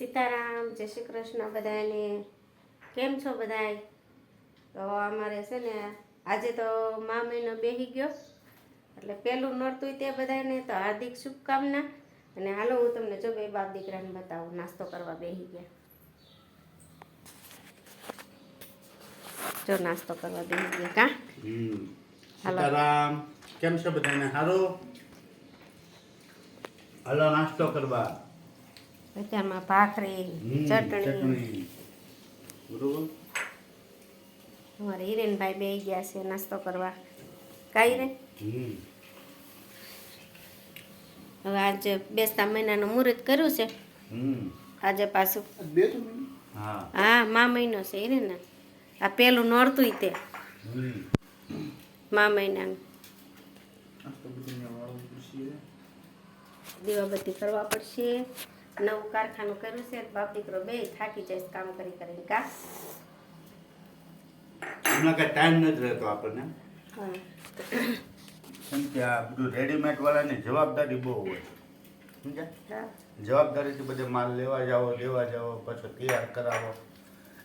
સીતારામ જય શ્રી કૃષ્ણ બધાને કેમ છો બધાય? તો અમારે છે ને આજે તો મા મહિનો બેહી ગયો. એટલે પહેલું નડતું તે બધાને તો હાર્દિક શુભકામના. અને હાલો હું તમને જો બે બાપ દીકરાને બતાવું નાસ્તો કરવા બેહી ગયા. જો નાસ્તો કરવા બેહી ગયા કા? હાલો. સીતારામ કેમ છો બધાને હારો હાલો નાસ્તો કરવા. અત્યારમાં ભાખરી ચટણી. બરોબર? અમારે હિરેનભાઈ બે ગયા છે નાસ્તો કરવા. કાંઈ રે? હવે આજે બેસતા મહિનાનું મુહૂર્ત કર્યું છે. આજે પાછું હા. હા મા મહિનો છે રે ને આ પેલું નોરતું તે મા મહિનાનું. દીવાબત્તી કરવા પડશે. નવું કારખાનું કર્યું છે બાપ દીકરો બે થાકી જાય કામ કરી કરીને કા? હમણાં કાંઈ ટાઈમ નથી રહેતો આપણને. સમજ્યા કેમ કે આ બધું રેડીમેડ વાળાની જવાબદારી બહુ હોય. સમજ્યા? જવાબદારીથી બધે માલ લેવા જાઓ લેવા જાઓ પછી તૈયાર કરાવો.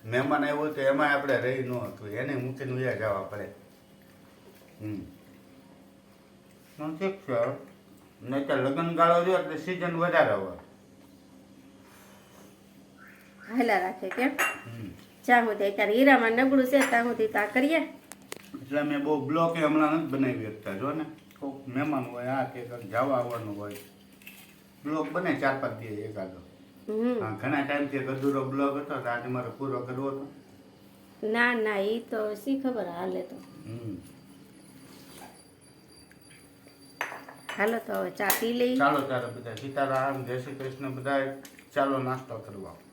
મહેમાન આવ્યો તો એમાં આપણે રહી ન હતું. એને મૂકીને ઉયા જવા પડે. હમ. ઠીક છે નહીં તો લગ્ન ગાળો રહ્યો એટલે સિઝન વધારે હોય. હાલા રાખે કેમ હમ. જ્યાં સુધી અત્યારે હીરામાં નબળું છે ત્યાં સુધી તા કરીએ. એટલે મેં બહુ બ્લોક હમણાં નથી બનાવી શકતા જો ને. કોઈક મહેમાન હોય આ કે કંઈક જવા આવવાનું હોય. બ્લોક બને ચાર પાંચ દિવસ એકાદો હમ. હા ઘણા ટાઈમથી એક અધૂરો બ્લોક હતો તો આજે મારે પૂરો કરવો હતો. ના ના એ તો શી ખબર હાલે તો. હમ. હાલો તો હવે ચા પી લઈ. ચાલો ત્યારે બધા સીતારામ જય શ્રી કૃષ્ણ બધા ચાલો નાસ્તો કરવા. ચાલો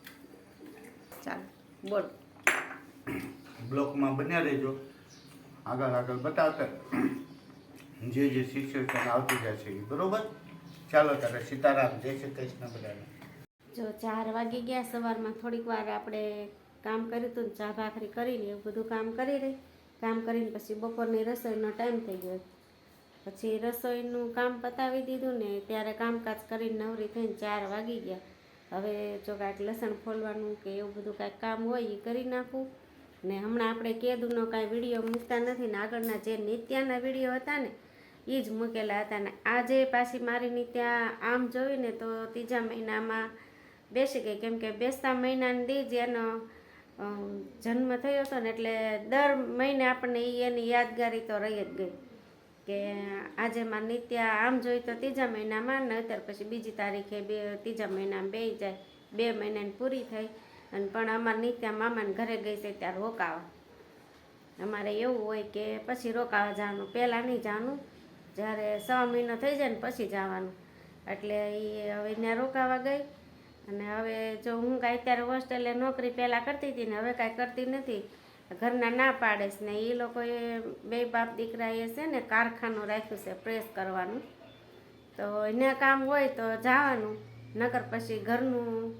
બોલ. બ્લોકમાં બન્યા રહેજો. આગળ આગળ બતાવતા જે જે શિક્ષક આવતી જશે એ બરોબર? ચાલો તારે સીતારામ જય શ્રી કૃષ્ણ બધાને. જો ચાર વાગી ગયા સવારમાં થોડીક વાર આપણે કામ કર્યું હતું ને ચા ભાખરી કરીને એવું બધું કામ કરી રહી. કામ કરીને પછી બપોરની રસોઈનો ટાઈમ થઈ ગયો. પછી રસોઈનું કામ પતાવી દીધું ને ત્યારે કામકાજ કરીને નવરી થઈને ચાર વાગી ગયા. હવે જો કાંઈક લસણ ફોલવાનું કે એવું બધું કાંઈક કામ હોય એ કરી નાખું. ને હમણાં આપણે કેદુનો કાંઈ વીડિયો મૂકતા નથી ને આગળના જે નિત્યાના વીડિયો હતા ને એ જ મૂકેલા હતા ને. આજે પાછી મારી નિત્યા આમ જોઈને તો ત્રીજા મહિનામાં બેસી ગઈ. કેમ કે બેસતા મહિનાની દી જ એનો જન્મ થયો હતો ને એટલે દર મહિને આપણને એની યાદગારી તો રહી જ ગઈ. કે આજે માં નિત્ય આમ જોઈ તો ત્રીજા મહિનામાં ને અત્યારે પછી બીજી તારીખે બે, ત્રીજા મહિનામાં બે જાય, બે મહિનાની પૂરી થઈ. અને પણ અમારા નિત્યા મામાને ઘરે ગઈ છે ત્યારે રોકાવા. અમારે એવું હોય કે પછી રોકાવા જવાનું, પહેલાં નહીં જવાનું. જ્યારે સવા મહિનો થઈ જાય ને પછી જવાનું. એટલે એ હવે ત્યાં રોકાવા ગઈ. અને હવે જો હું કાંઈ અત્યારે હોસ્ટેલે નોકરી પહેલાં કરતી હતી ને હવે કાંઈ કરતી નથી. ઘરના ના પાડે છે ને એ લોકોએ બે બાપ દીકરાએ છે ને કારખાનું રાખ્યું છે પ્રેસ કરવાનું. તો એના કામ હોય તો જવાનું, નકર પછી ઘરનું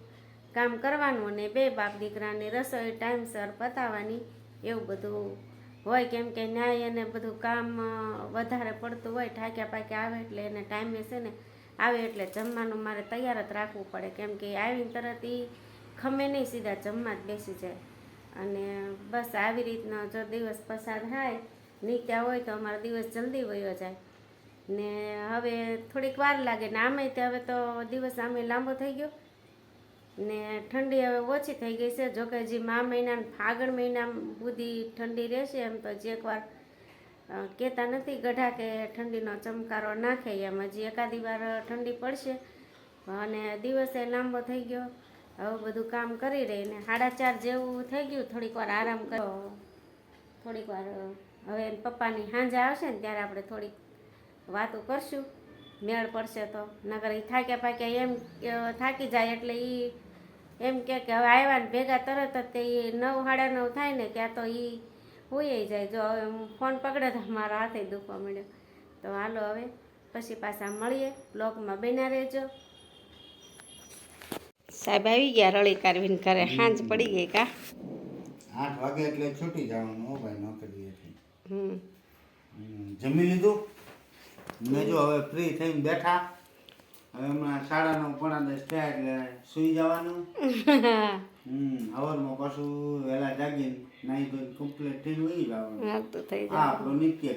કામ કરવાનું અને બે બાપ દીકરાની રસોઈ ટાઈમસર પતાવવાની, એવું બધું હોય. કેમ કે ન્યાય અને બધું કામ વધારે પડતું હોય, ઠાક્યા પાક્યા આવે એટલે એને ટાઈમે છે ને આવે એટલે જમવાનું મારે તૈયાર જ રાખવું પડે. કેમ કે આવીને તરત એ ખમે નહીં, સીધા જમવા જ બેસી જાય. અને બસ આવી રીતનો જો દિવસ પસાર થાય નીત્યા હોય તો અમારો દિવસ જલ્દી વયો જાય. ને હવે થોડીક વાર લાગે, ને આમે તે હવે તો દિવસ આમે લાંબો થઈ ગયો. ને ઠંડી હવે ઓછી થઈ ગઈ છે, જોકે હજી મા મહિના ફાગણ મહિના સુધી ઠંડી રહેશે એમ તો હજી એકવાર કહેતા નથી ગઢા કે ઠંડીનો ચમકારો નાખે એમ. હજી એકાદી વાર ઠંડી પડશે. અને દિવસે લાંબો થઈ ગયો. હવે બધું કામ કરી રહી ને સાડા ચાર જેવું થઈ ગયું, થોડીક વાર આરામ કરો થોડીક વાર, હવે પપ્પાની સાંજે આવશે ને ત્યારે આપણે થોડીક વાતો કરશું. મેળ પડશે તો. નગર એ થાક્યા પાક્યા એમ થાકી જાય એટલે એ એમ કે કે હવે આવ્યા ને ભેગા તરત જ તે નવ, સાડા નવ થાય ને ક્યાં તો એ હોઈ જાય. જો હવે હું ફોન પકડે તો મારા હાથે દુખવા મળ્યો તો હાલો હવે, પછી પાછા મળીએ. બ્લોગમાં બન્યા રહેજો. સાહેબ આવી ગયા રળી કારવીને ઘરે. સાંજ પડી ગઈ કા? આઠ વાગે એટલે છૂટી જવાનું હો ભાઈ નોકરી હમ, જમી લીધું? મેં જો હવે ફ્રી થઈને બેઠા. હવે હમણાં સાડા નવ પોણા દસ થયા એટલે સુઈ જવાનું. હમ હવારમાં પાછું વહેલા જાગીને નાઈ ધોઈને કમ્પ્લીટ થઈને વહી જવાનું. હા આપણું નિત્ય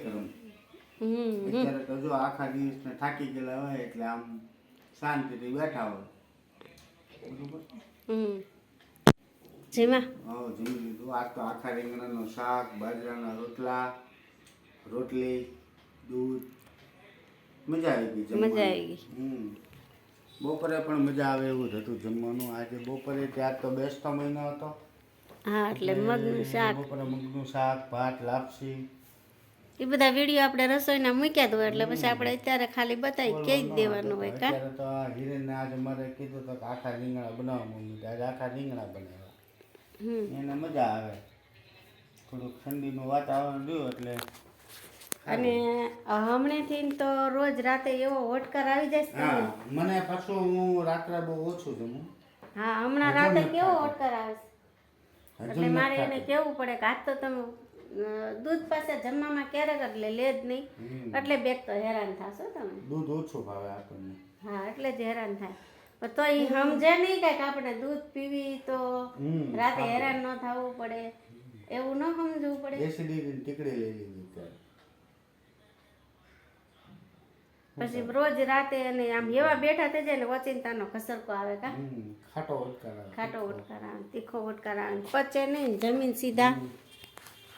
હમ. અત્યારે તો જો આખા દિવસને થાકી ગયેલા હોય એટલે આમ શાંતિથી બેઠા હોય. હમ. જેમાં? હા જમી લીધું. આજ તો આખા રીંગણાનું શાક બાજરાના રોટલા રોટલી દૂધ. મજા આવી ગઈ મજા આવી ગઈ. હમ. બપોરે પણ મજા આવે એવું જ હતું જમવાનું. આજે બપોરે ત્યાં તો બેસતો મહિનો હતો. હા એટલે મગનું શાક. બપોરે મગનું શાક ભાત લાપસી. એ બધા વીડિયો આપણે રસોઈના મૂક્યા તો એટલે પછી આપણે અત્યારે ખાલી બતાવી કે જ દેવાનું હોય કા? તો હિરેન આજે મારે કીધું તો આખા રીંગણા બનાવવા તો આજે આખા રીંગણા બનાવ્યા. એને મજા આવે. થોડુંક ઠંડીનું વાતાવરણ રહ્યું એટલે અને હમણાંથી તો રોજ રાતે એવો હોટકર આવી જાય છે મને પાછું હું રાત્રે બહુ ઓછું જમું. હા હમણાં રાતે કેવો હોટકર આવે છે? એટલે મારે એને કેવું પડે કે આજ તો તમે દૂધ પાસે જમવામાં ક્યારેક એટલે લે જ નહીં. એટલે બેગ તો હેરાન થશો તમે. દૂધ ઓછું ભાવે આપણને. હા એટલે જ હેરાન થાય. પણ તો એ સમજે નહીં કાંઈક આપણે દૂધ પીવી તો રાતે હેરાન ન થવું પડે. એવું ન સમજવું પડે. એસિડિટી ટીકડી લઈ લીધી પછી રોજ રાતે અને આમ એવા બેઠા થઈ જાય ને ઓચિંતાનો ઘસરકો આવે કા? ખાટો ઓટકાર ખાટો ઓટકાર આવે તીખો ઓટકાર આવે પચે નહીં જમીન સીધા.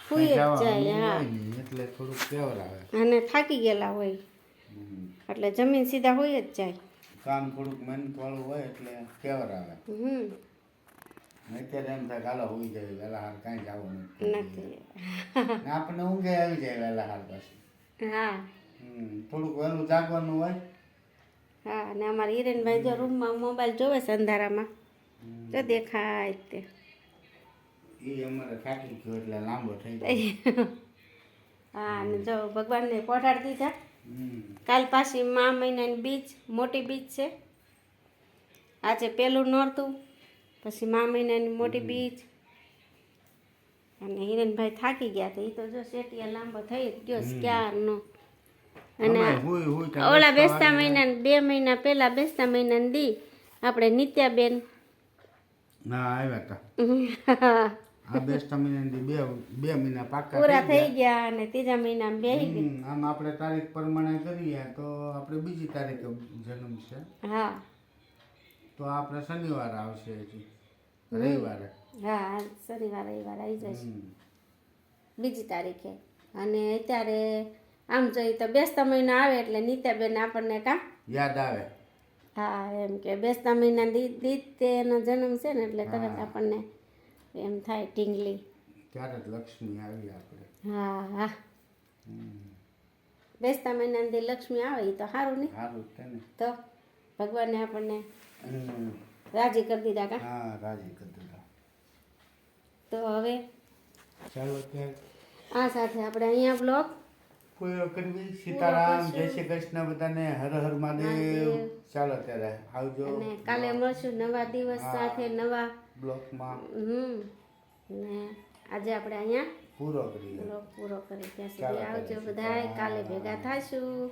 હુઈ જ જાય હા. એટલે થોડુંક કેવર આવે. અને થાકી ગયેલા હોય. એટલે જમીન સીધા હોય જ જાય. કામ થોડુંક મહેનત વાળું હોય એટલે કેવર આવે. હમ. અત્યારે એમ થાય ગાલો હોઈ જાય વહેલા હાર કાંઈ જવું નથી આપણે ઊંઘે આવી જાય વહેલા હાર પાછી. હા. થોડુંક વહેલું જાગવાનું હોય. હા અને અમારા હિરેનભાઈ જો રૂમમાં મોબાઈલ જોવે છે અંધારામાં જો દેખાય તે. એ અમારે થાકી ગયો એટલે લાંબો થઈ ગયો. હા અને જો ભગવાનને પહોંચાડી દીધા. કાલ પાછી મા મહિનાની બીજ મોટી બીજ છે. આજે પહેલું નોરતું પછી મા મહિનાની મોટી બીજ. અને હિરેનભાઈ થાકી ગયા તો એ તો જો શેટિયા લાંબો થઈ ગયો ક્યારનો? અને ઓલા બેસતા મહિના બે મહિના પહેલા બેસતા મહિનાની દી આપણે નિત્યાબેન. ના આવ્યા હતા આ મહિનાની બે બે મહિના પાકા પૂરા થઈ ગયા. અને ત્રીજા મહિના બે ગયા. આમ આપણે તારીખ પ્રમાણે કરીએ તો આપણે બીજી તારીખે જન્મ છે. હા. તો આપણે શનિવાર આવશે હજી રવિવારે. હા શનિવાર રવિવાર આવી જશે. બીજી તારીખે. અને અત્યારે આમ જોઈએ તો બેસતા મહિના આવે એટલે નીતાબેન આપણને કા? યાદ આવે. હા એમ કે બેસતા મહિના દી દી તેનો જન્મ છે ને એટલે તરત આપણને એમ થાય ટીંગલી ત્યારે જ લક્ષ્મી આવી આપણે. હા હા. બેસતા મહિનાથી લક્ષ્મી આવે એ તો સારું ને? સારું છે ને. તો ભગવાને આપણને રાજી કરી દીધા કા? હા રાજી કરી દીધા. તો હવે ચાલો આ સાથે આપણે અહીંયા બ્લોગ પૂરો કરવી સીતારામ જય શ્રી કૃષ્ણ બધાને હર હર મહાદેવ. ચાલો ત્યારે આવજો. કાલે મળશું નવા દિવસ સાથે નવા બ્લોકમાં હમ. ને આજે આપણે અહીંયા પૂરો કરી પૂરો કરી ત્યાં સુધી આવજો બધાય. કાલે ભેગા થાશું.